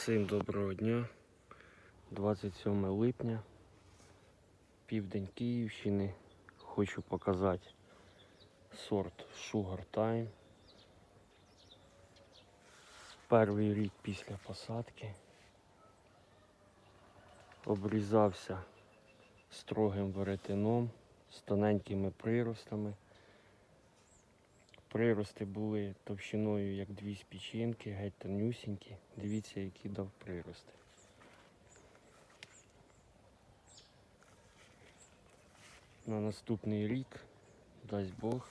Всім доброго дня. 27 липня, південь Київщини. Хочу показати сорт Sugar Time. Перший рік після посадки. Обрізався строгим веретеном з тоненькими приростами. Прирости були товщиною як дві спічинки, геть тонюсінькі. Дивіться, які дав прирости. На наступний рік, дасть Бог,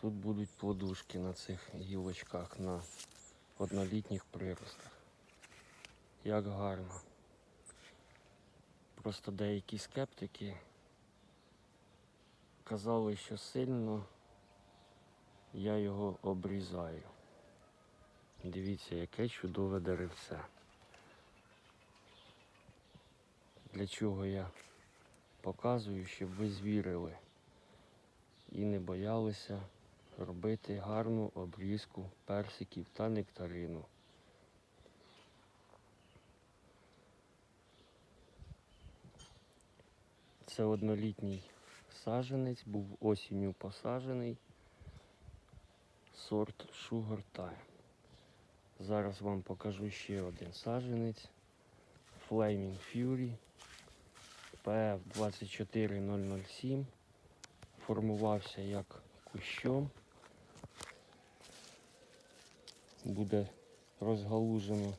тут будуть плодушки на цих гілочках на однолітніх приростах. Як гарно. Просто деякі скептики казали, що сильно я його обрізаю. Дивіться, яке чудове деревце. Для чого я показую, щоб ви звірили і не боялися робити гарну обрізку персиків та нектарину. Це однолітній саженець, був осінню посаджений сорт Sugar Time. Зараз вам покажу ще один саженець Flaming Fury PF 24007. Формувався як кущом. Буде розгалужено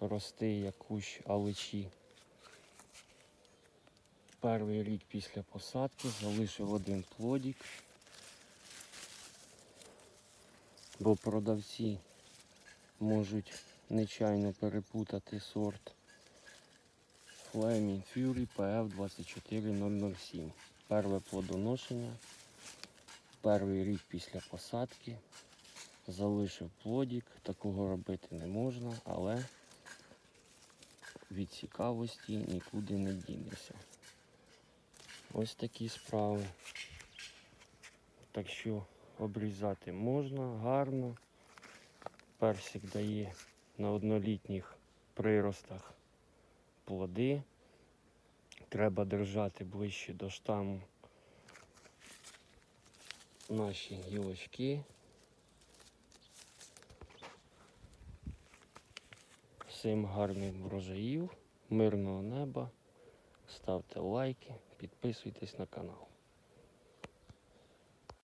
рости як кущ аличі. Перший рік після посадки залишив один плодик. Бо продавці можуть нечайно перепутати сорт Flaming Fury PF 24007. Перше плодоношення, перший рік після посадки. Залишив плодик, такого робити не можна, але від цікавості нікуди не дінешся. Ось такі справи. Так що обрізати можна гарно. Персик дає на однолітніх приростах плоди. Треба держати ближче до штаму наші гілочки. Всім гарних врожаїв, мирного неба. Ставте лайки, підписуйтесь на канал.